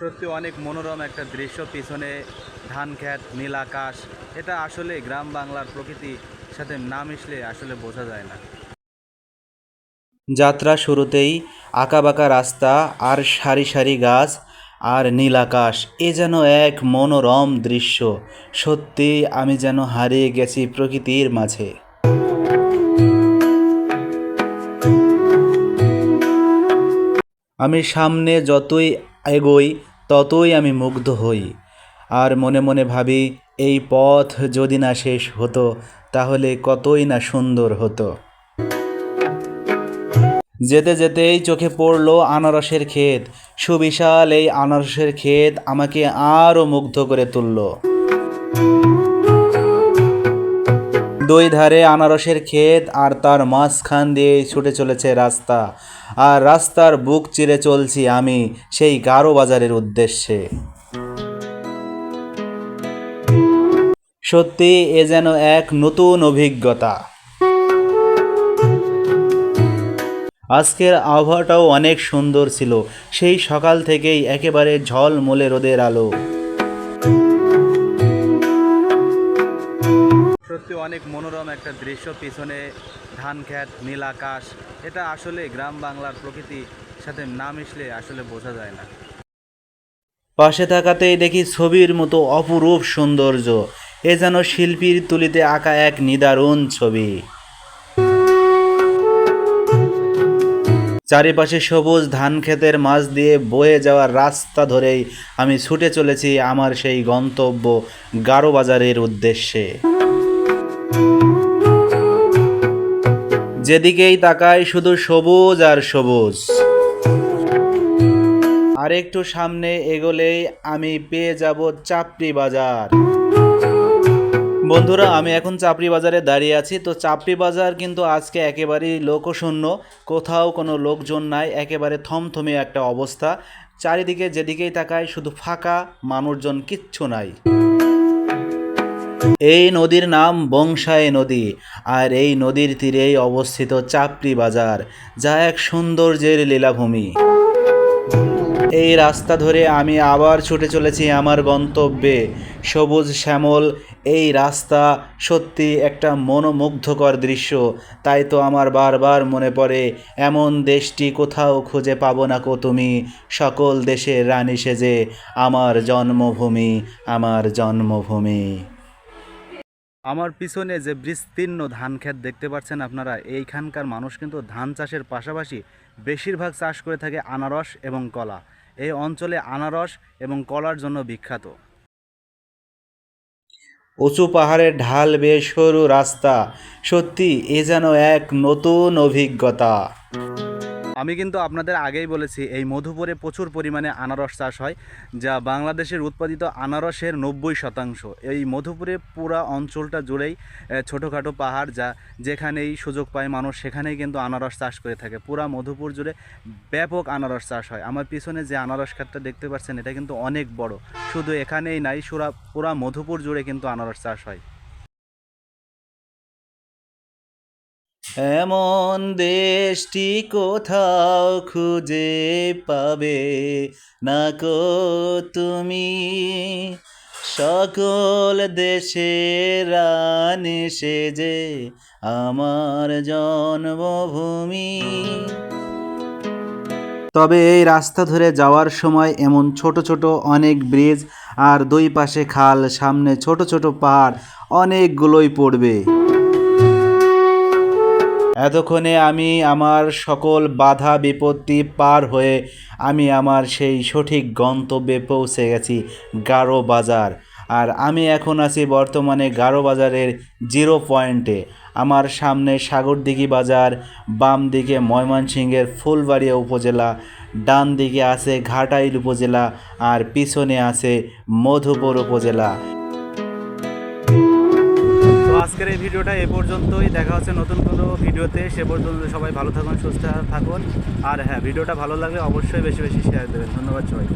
সত্যি অনেক মনোরম একটা দৃশ্য, পিছনে ধান ক্ষেত নীল আকাশ। এটা আসলে গ্রাম বাংলার প্রকৃতির সাথে না মিশলে আসলে বোঝা যায় না। যাত্রা শুরুতেই আঁকাবাঁকা রাস্তা, আর সারি সারি গাছ, আর নীল আকাশ, এ যেন এক মনোরম দৃশ্য। সত্যি আমি যেন হারিয়ে গেছি প্রকৃতির মাঝে। আমি সামনে যতই এগোই ততই আমি মুগ্ধ হই। আর মনে মনে ভাবি, এই পথ যদি না শেষ হতো, তাহলে কতই না সুন্দর হতো। যেতে যেতেই চোখে পড়ল আনারসের ক্ষেত। সুবিশাল এই আনারসের ক্ষেত আমাকে আরও মুগ্ধ করে তুলল। দুই ধারে আনারসের ক্ষেত আর তার মাঝখান দিয়ে ছুটে চলেছে রাস্তা। আর রাস্তার বুক চিরে চলছি আমি সেই গারো বাজারের উদ্দেশ্যে। সত্যি এ যেন এক নতুন অভিজ্ঞতা। আজকের আবহাওয়াটাও অনেক সুন্দর ছিল। সেই সকাল থেকেই একেবারে ঝলমলে রোদের আলো। সত্যি অনেক মনোরম একটা দৃশ্য। পিছনে ধান ক্ষেত, নীল আকাশ। এটা আসলে গ্রাম বাংলার প্রকৃতির সাথে না মিশলে আসলে বোঝা যায় না। পাশে থাকাতেই দেখি ছবির মতো অপরূপ সৌন্দর্য। এ যেন শিল্পীর তুলিতে আঁকা এক নিদারুণ ছবি। চারিপাশে সবুজ ধান ক্ষেতের মাঝ দিয়ে বয়ে যাওয়ার রাস্তা ধরেই আমি ছুটে চলেছি আমার সেই গন্তব্য গারো বাজারের উদ্দেশ্যে। যেদিকেই তাকায় শুধু সবুজ আর সবুজ। আর একটু সামনে এগোলেই আমি পেয়ে যাব চাপড়ি বাজার। বন্ধুরা, আমি এখন চাপড়ি বাজারে দাঁড়িয়ে আছি। তো চাপড়ি বাজার কিন্তু আজকে একেবারেই লোকশূন্য। কোথাও কোনো লোকজন নাই, একেবারে থমথমে একটা অবস্থা। চারিদিকে যেদিকেই তাকায় শুধু ফাঁকা, মানুষজন কিচ্ছু নাই। এই নদীর নাম বংশায় নদী, আর এই নদীর তীরেই অবস্থিত চাপড়ি বাজার, যা এক সৌন্দর্যের লীলাভূমি। এই রাস্তা ধরে আমি আবার ছুটে চলেছি আমার গন্তব্যে। সবুজ শ্যামল, এই রাস্তা সত্যি একটা মনোমুগ্ধকর দৃশ্য। তাই তো আমার বারবার মনে পড়ে, এমন দেশটি কোথাও খুঁজে পাবো না কো তুমি। সকল দেশের রানী সেজে, আমার জন্মভূমি আমার জন্মভূমি। আমার পিছনে যে বিস্তীর্ণ ধান ক্ষেত দেখতে পাচ্ছেন আপনারা, এইখানকার মানুষ কিন্তু ধান চাষের পাশাপাশি বেশিরভাগ চাষ করে থাকে আনারস এবং কলা। এই অঞ্চলে আনারস এবং কলার জন্য বিখ্যাত। উঁচু পাহাড়ের ঢাল বেয়ে সরু রাস্তা। সত্যি, এ যেন এক নতুন অভিজ্ঞতা। আমি কিন্তু আপনাদের আগেই বলেছি, এই মধুপুরে প্রচুর পরিমাণে আনারস চাষ হয়, যা বাংলাদেশের উৎপাদিত আনারসের নব্বই শতাংশ। এই মধুপুরে পুরা অঞ্চলটা জুড়েই ছোটোখাটো পাহাড় যা যেখানেই সুযোগ পায় মানুষ, সেখানেই কিন্তু আনারস চাষ করে থাকে। পুরা মধুপুর জুড়ে ব্যাপক আনারস চাষ হয়। আমার পিছনে যে আনারস ক্ষেতটা দেখতে পাচ্ছেন, এটা কিন্তু অনেক বড়। শুধু এখানেই নাই, সুরা, পুরা মধুপুর জুড়ে কিন্তু আনারস চাষ হয়। এমন দেশটি কোথাও খুঁজে পাবে? না কো তুমি? সকল দেশের রানী সেজে আমার জন্মভূমি। তবে এই রাস্তা ধরে যাওয়ার সময় এমন ছোট ছোট অনেক ব্রিজ আর দুই পাশে খাল, সামনে ছোট ছোট পাহাড়, অনেকগুলোই পড়বে। এতক্ষণে আমি আমার সকল বাধা বিপত্তি পার হয়ে আমি আমার সেই সঠিক গন্তব্যে পৌঁছে গেছি, গারো বাজার। আর আমি এখন আছি বর্তমানে গারো বাজারের জিরো পয়েন্টে। আমার সামনে সাগরদিঘি বাজার বাম দিকে ময়মনসিংহের ফুলবাড়িয়া উপজেলা ডান দিকে আছে ঘাটাইল উপজেলা, আর পিছনে আছে মধুপুর উপজেলা। আজকের এই ভিডিওটা এ পর্যন্তই। দেখা হচ্ছে নতুন কোনো ভিডিওতে। সে পর্যন্ত সবাই ভালো থাকুন, সুস্থ থাকুন। আর হ্যাঁ ভিডিওটা ভালো লাগলে অবশ্যই বেশি বেশি শেয়ার দেবেন। ধন্যবাদ সবাই